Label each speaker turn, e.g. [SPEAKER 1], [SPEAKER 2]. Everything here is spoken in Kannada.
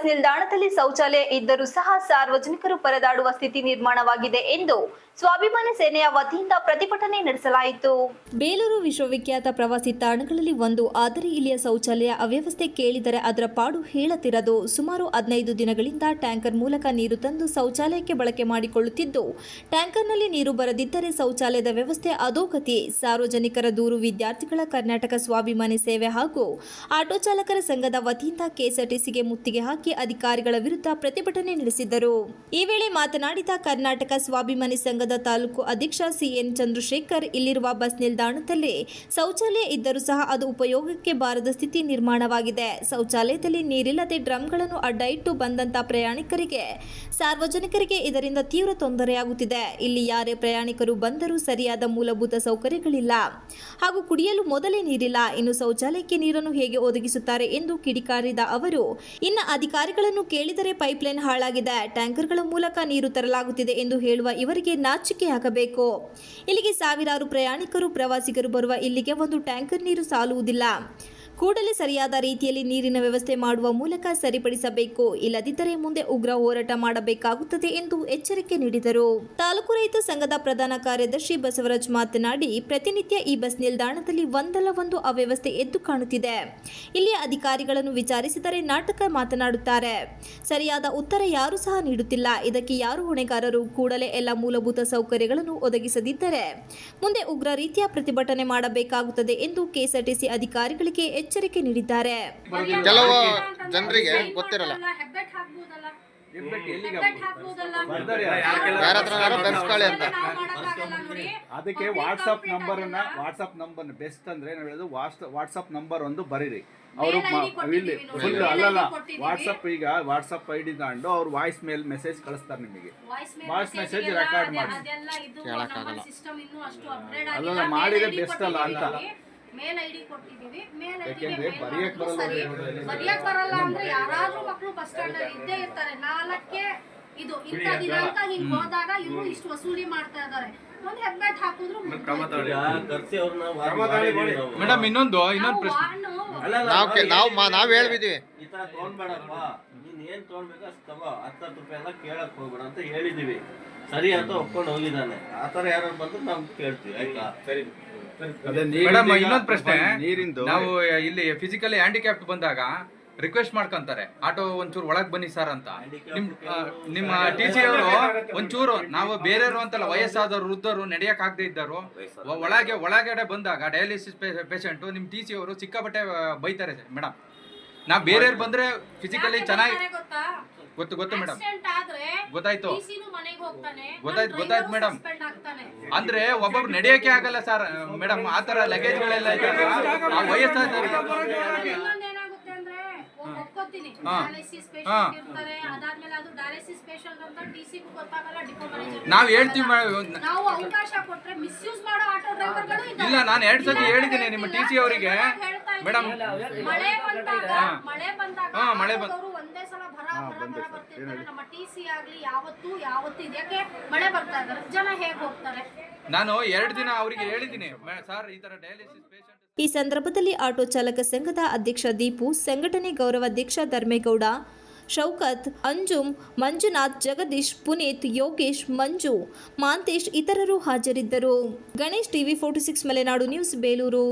[SPEAKER 1] ಬಸ್ ನಿಲ್ದಾಣದಲ್ಲಿ ಶೌಚಾಲಯ ಇದ್ದರೂ ಸಹ ಸಾರ್ವಜನಿಕರು ಪರದಾಡುವ ಸ್ಥಿತಿ ನಿರ್ಮಾಣವಾಗಿದೆ ಎಂದು ಸ್ವಾಭಿಮಾನಿ ಸೇನೆಯ ವತಿಯಿಂದ ಪ್ರತಿಭಟನೆ ನಡೆಸಲಾಯಿತು. ಬೇಲೂರು ವಿಶ್ವವಿಖ್ಯಾತ ಪ್ರವಾಸಿ ತಾಣಗಳಲ್ಲಿ ಒಂದು, ಆದರೆ ಇಲ್ಲಿಯ ಶೌಚಾಲಯ ಅವ್ಯವಸ್ಥೆ ಕೇಳಿದರೆ ಅದರ ಪಾಡು ಹೇಳತಿರದು. ಸುಮಾರು ಹದಿನೈದು ದಿನಗಳಿಂದ ಟ್ಯಾಂಕರ್ ಮೂಲಕ ನೀರು ತಂದು ಶೌಚಾಲಯಕ್ಕೆ ಬಳಕೆ ಮಾಡಿಕೊಳ್ಳುತ್ತಿದ್ದು, ಟ್ಯಾಂಕರ್ನಲ್ಲಿ ನೀರು ಬರದಿದ್ದರೆ ಶೌಚಾಲಯದ ವ್ಯವಸ್ಥೆ ಅಧೋಗತಿ. ಸಾರ್ವಜನಿಕರ ದೂರು ವಿದ್ಯಾರ್ಥಿಗಳ ಕರ್ನಾಟಕ ಸ್ವಾಭಿಮಾನಿ ಸೇವೆ ಹಾಗೂ ಆಟೋ ಚಾಲಕರ ಸಂಘದ ವತಿಯಿಂದ ಕೆಎಸ್ಆರ್ಟಿಸಿಗೆ ಮುತ್ತಿಗೆ ಹಾಕಿ ಅಧಿಕಾರಿಗಳ ವಿರುದ್ಧ ಪ್ರತಿಭಟನೆ ನಡೆಸಿದರು ಈ ವೇಳೆ ಮಾತನಾಡಿದ ಕರ್ನಾಟಕ ಸ್ವಾಭಿಮಾನಿ ಸಂಘದ ತಾಲೂಕು ಅಧ್ಯಕ್ಷ ಸಿಎನ್ ಚಂದ್ರಶೇಖರ್, ಇಲ್ಲಿರುವ ಬಸ್ ನಿಲ್ದಾಣದಲ್ಲಿ ಶೌಚಾಲಯ ಇದ್ದರೂ ಸಹ ಅದು ಉಪಯೋಗಕ್ಕೆ ಬಾರದ ಸ್ಥಿತಿ ನಿರ್ಮಾಣವಾಗಿದೆ. ಶೌಚಾಲಯದಲ್ಲಿ ನೀರಿಲ್ಲದೆ ಡ್ರಮ್ಗಳನ್ನು ಅಡ್ಡ ಇಟ್ಟು ಬಂದಂತ ಪ್ರಯಾಣಿಕರಿಗೆ, ಸಾರ್ವಜನಿಕರಿಗೆ ಇದರಿಂದ ತೀವ್ರ ತೊಂದರೆಯಾಗುತ್ತಿದೆ. ಇಲ್ಲಿ ಯಾರೇ ಪ್ರಯಾಣಿಕರು ಬಂದರೂ ಸರಿಯಾದ ಮೂಲಭೂತ ಸೌಕರ್ಯಗಳಿಲ್ಲ. ಹಾಗೂ ಕುಡಿಯಲು ಮೊದಲೇ ನೀರಿಲ್ಲ. ಇನ್ನು ಶೌಚಾಲಯಕ್ಕೆ ನೀರನ್ನು ಹೇಗೆ ಒದಗಿಸುತ್ತಾರೆ ಎಂದು ಕಿಡಿಕಾರಿದ ಅವರು, ಇನ್ನು ಅಧಿಕಾರಿಗಳನ್ನು ಕೇಳಿದರೆ ಪೈಪ್ಲೈನ್ ಹಾಳಾಗಿದೆ. ಟ್ಯಾಂಕರ್ಗಳ ಮೂಲಕ ನೀರು ತರಲಾಗುತ್ತಿದೆ ಎಂದು ಹೇಳುವ ಇವರಿಗೆ ನಾಚಿಕೆಯಾಗಬೇಕು ಇಲ್ಲಿಗೆ ಸಾವಿರಾರು ಪ್ರಯಾಣಿಕರು, ಪ್ರವಾಸಿಗರು ಬರುವ ಇಲ್ಲಿಗೆ ಒಂದು ಟ್ಯಾಂಕರ್ ನೀರು ಸಾಲುವುದಿಲ್ಲ. ಕೂಡಲೇ ಸರಿಯಾದ ರೀತಿಯಲ್ಲಿ ನೀರಿನ ವ್ಯವಸ್ಥೆ ಮಾಡುವ ಮೂಲಕ ಸರಿಪಡಿಸಬೇಕು. ಇಲ್ಲದಿದ್ದರೆ ಮುಂದೆ ಉಗ್ರ ಹೋರಾಟ ಮಾಡಬೇಕಾಗುತ್ತದೆ ಎಂದು ಎಚ್ಚರಿಕೆ ನೀಡಿದರು. ತಾಲೂಕು ರೈತ ಸಂಘದ ಪ್ರಧಾನ ಕಾರ್ಯದರ್ಶಿ ಬಸವರಾಜ್ ಮಾತನಾಡಿ, ಪ್ರತಿನಿತ್ಯ ಈ ಬಸ್ ನಿಲ್ದಾಣದಲ್ಲಿ ಒಂದಲ್ಲ ಒಂದು ಅವ್ಯವಸ್ಥೆ ಎದ್ದು ಕಾಣುತ್ತಿದೆ. ಇಲ್ಲಿಯ ಅಧಿಕಾರಿಗಳನ್ನು ವಿಚಾರಿಸಿದರೆ ನಾಟಕ ಮಾತನಾಡುತ್ತಾರೆ. ಸರಿಯಾದ ಉತ್ತರ ಯಾರು ಸಹ ನೀಡುತ್ತಿಲ್ಲ. ಇದಕ್ಕೆ ಯಾರು ಹೊಣೆಗಾರರು? ಕೂಡಲೇ ಎಲ್ಲ ಮೂಲಭೂತ ಸೌಕರ್ಯಗಳನ್ನು ಒದಗಿಸದಿದ್ದರೆ ಮುಂದೆ ಉಗ್ರ ರೀತಿಯ ಪ್ರತಿಭಟನೆ ಮಾಡಬೇಕಾಗುತ್ತದೆ ಎಂದು ಕೆಎಸ್ಆರ್ಟಿಸಿ ಅಧಿಕಾರಿಗಳಿಗೆ ಎಚ್ಚರಿಕೆ ನೀಡಿದ್ದಾರೆ
[SPEAKER 2] ಕೆಲವು ಜನರಿಗೆ ಗೊತ್ತಿರಲ್ಲ ಯಾರ ಅಂತ.
[SPEAKER 3] ಅದಕ್ಕೆ ವಾಟ್ಸಪ್
[SPEAKER 4] complaint
[SPEAKER 3] ನಂಬರ್ ಅನ್ನ
[SPEAKER 4] ಆಗಿಲ್ಲ.
[SPEAKER 3] ವಾಟ್ಸಪ್ ನಂಬರ್ ಬೆಸ್ಟ್ ಅಂದ್ರೆ ನಾವು ಹೇಳೋದು ವಾಟ್ಸಪ್ ನಂಬರ್ ಒಂದು ಬರೀರಿ ಅವರು ಇಲ್ಲಿ. ಫುಲ್ ಅಲ್ಲಲ್ಲ ವಾಟ್ಸಪ್ ಈಗ ವಾಟ್ಸಪ್ ಐ ಡಿ ತಗೊಂಡು ಅವ್ರು ವಾಯ್ಸ್ ಮೇಲ್ ಮೆಸೇಜ್ ಕಳಿಸ್ತಾರೆ ನಿಮಗೆ
[SPEAKER 4] ವಾಯ್ಸ್
[SPEAKER 3] ಮೆಸೇಜ್
[SPEAKER 4] ರೆಕಾರ್ಡ್
[SPEAKER 3] ಮಾಡಿ.
[SPEAKER 4] ಅದೆಲ್ಲ ಇದು ನಮ್ಮ system ಇನ್ನೂ ಅಷ್ಟು upgrade
[SPEAKER 3] ಅಲ್ಲಲ್ಲ,
[SPEAKER 4] ಆಗಿಲ್ಲ.
[SPEAKER 3] ಮಾಡಿದ್ರೆ ಬೆಸ್ಟ್ ಅಲ್ಲ ಅಂತ.
[SPEAKER 4] ಕೊಟ್ಟಿದ್ದೀವಿ. ಐ ಡಿ ಕೊಟ್ಟಿದ್ದೀವಿ ಮೇಲ್
[SPEAKER 3] ಐ ಡಿಗೆ ಸರಿ.
[SPEAKER 4] ಬರೆಯಕ್ ಬರಲ್ಲ ಅಂದ್ರೆ ಯಾರಾದ್ರೂ ಮಕ್ಕಳು ಬಸ್ ಸ್ಟ್ಯಾಂಡ್ ಅಲ್ಲಿ ಇದ್ದೇ ಇರ್ತಾರೆ. ನಾಲ್ಕೇ ಇದು ಇಂಥ ದಿನಾಂಕ ಹಿಂಗ್ ಹೋದಾಗ ಇವರು ಇಷ್ಟು ವಸೂಲಿ ಮಾಡ್ತಾ ಇದಾರೆ ಒಂದ್ ಹೆಬ್ಬೆಟ್ ಹಾಕಿದ್ರು
[SPEAKER 5] ಮೇಡಮ್ ಇನ್ನೊಂದು ಇನ್ನೊಂದು ಪ್ರಶ್ನೆ.
[SPEAKER 2] ನಾವು ನಾವು ಮಾ- ನಾವು ಹೇಳ್ಬಿದೀವಿ
[SPEAKER 6] ಈ ತರ ತಗೊಂಡ್ಬೇಡಪ್ಪ. ನೀನ್ ಏನ್ ತಗೊಂಡ್ಬೇಕು ಅಷ್ಟು ತಗೋ. ಹತ್ತತ್ತು ರೂಪಾಯಿ ಎಲ್ಲ ಕೇಳಕ್ ಹೋಗ್ಬೇಡ ಅಂತ ಹೇಳಿದೀವಿ ಸರಿ ಅಂತ ಒಪ್ಕೊಂಡು ಹೋಗಿದ್ದಾನೆ. ಆ ತರ ಯಾರು ಬಂದ್ರೆ ನಾವು ಕೇಳ್ತೀವಿ ಆಯ್ತಾ? ಸರಿ.
[SPEAKER 5] ಮೇಡಮ್ ಇನ್ನೊಂದು ಪ್ರಶ್ನೆ.
[SPEAKER 3] ನೀರಿಂದು.
[SPEAKER 5] ನಾವು ಇಲ್ಲಿ ಫಿಸಿಕಲಿ ಹ್ಯಾಂಡಿಕ್ಯಾಪ್ಟ್ ಬಂದಾಗ ರಿಕ್ವೆಸ್ಟ್ ಮಾಡ್ಕೊಂತಾರೆ. ಆಟೋ ಒಂಚೂರು ಒಳಗ್ ಬನ್ನಿ ಸರ್ ಅಂತ. ನಿಮ್ ನಿಮ್ಮ ಟಿ ಸಿ ಅವರು ಒಂಚೂರು ನಾವು ಬೇರೆಯವರು ಅಂತಲ್ಲ ವಯಸ್ಸಾದವರು ವೃದ್ಧರು ನಡೆಯಕ್ ಆಗದೆ ಇದ್ದರು. ಒಳಗೆ ಒಳಗಡೆ ಬಂದಾಗ ಡಯಾಲಿಸಿಸ್ ಪೇಷಂಟ್ ನಿಮ್ ಟಿ ಸಿ ಅವರು ಸಿಕ್ಕಾಪಟ್ಟೆ ಬೈತಾರೆ ಮೇಡಮ್. ನಾವ್ ಬೇರೆಯವ್ರು ಬಂದ್ರೆ ಫಿಸಿಕಲಿ ಚೆನ್ನಾಗಿ
[SPEAKER 4] ಗೊತ್ತಾ?
[SPEAKER 5] ಗೊತ್ತು ಮೇಡಮ್. ಗೊತ್ತಾಯ್ತು.
[SPEAKER 4] TC ಮನೆಗೆ ಹೋಗ್ತಾನೆ
[SPEAKER 5] ಗೊತ್ತಾಯ್ತು, ಗೊತ್ತಾಯ್ತು ಮೇಡಮ್. ಅಂದ್ರೆ ಒಬ್ಬೊಬ್ರು ನಡೆಯಕ್ಕೆ ಆಗಲ್ಲ ಸರ್ ಮೇಡಮ್ ಆತರ
[SPEAKER 4] ಲಗೇಜ್ ಗಳೆಲ್ಲ ಒ- ಒಪ್ಕೊತೀನಿ.
[SPEAKER 5] ಹಾ.
[SPEAKER 4] ಡಯಾಲಿಸಿಸ್ ಪೇಷಂಟ್ ಇರ್ತಾರೆ ಅದಾದ್ಮೇಲೆ ಅದು ಡಯಾಲಿಸಿಸ್ ಪೇಷಂಟ್ ಅಂತ ಟಿಸಿ ಗೊತ್ತಾಗಲ್ಲ ಡಿಪೋ ಮ್ಯಾನೇಜರ್
[SPEAKER 5] ನಾವ್ ಹೇಳ್ತೀವಿ
[SPEAKER 4] ನಾವು ಅವಕಾಶ ಕೊಟ್ರೆ ಮಿಸ್ಯೂಸ್ ಮಾಡೋ ಆಟೋ ಡ್ರೈವರ್ಗಳು ಇದ್ದಾರೆ.
[SPEAKER 5] ಇಲ್ಲ ನಾನು ಎರಡ್ ಸತಿ ಹೇಳಿದ್ದೀನಿ ನಿಮ್ಮ ಟಿ ಸಿ ಅವರಿಗೆ. ಮೇಡಮ್
[SPEAKER 4] ಮಳೆ ಬಂದಾಗ ಮಳೆ ಬಂದಾಗ
[SPEAKER 5] ಹಾ, ಮಳೆ ಬಂದ್-
[SPEAKER 4] ಆಟೋದವ್ರು ಒಂದೇ ಸಲ ಭರ ಭರ ಭರ ಬರ್ತಿರ್ತಾರೆ. ನಮ್ಮ ಟಿ ಸಿ ಆಗ್ಲಿ ಯಾವತ್ತು ಯಾವತ್ತು ಇದಕ್ಕೆ ಮಳೆ ಬರ್ತಾ ಇದಾರೆ ಜನ ಹೇಗ್ ಹೋಗ್ತಾರೆ?
[SPEAKER 5] ನಾನು ಎರಡು ದಿನ ಅವರಿಗೆ ಹೇಳಿದ್ದೀನಿ. ಸರ್ ಈ ತರ ಡಯಾಲಿಸಿಸ್ ಪೇಷಂಟ್
[SPEAKER 1] ಈ ಸಂದರ್ಭದಲ್ಲಿ ಆಟೋ ಚಾಲಕ ಸಂಘದ ಅಧ್ಯಕ್ಷ ದೀಪು ಸಂಘಟನೆ ಗೌರವಾಧ್ಯಕ್ಷ ಧರ್ಮೇಗೌಡ ಶೌಕತ್ ಅಂಜುಮ್ ಮಂಜುನಾಥ್ ಜಗದೀಶ್ ಪುನೀತ್ ಯೋಗೇಶ್ ಮಂಜು ಮಾಂತೇಶ್ ಇತರರು ಹಾಜರಿದ್ದರು. Ganesh TV forty six Malenadu news Belur.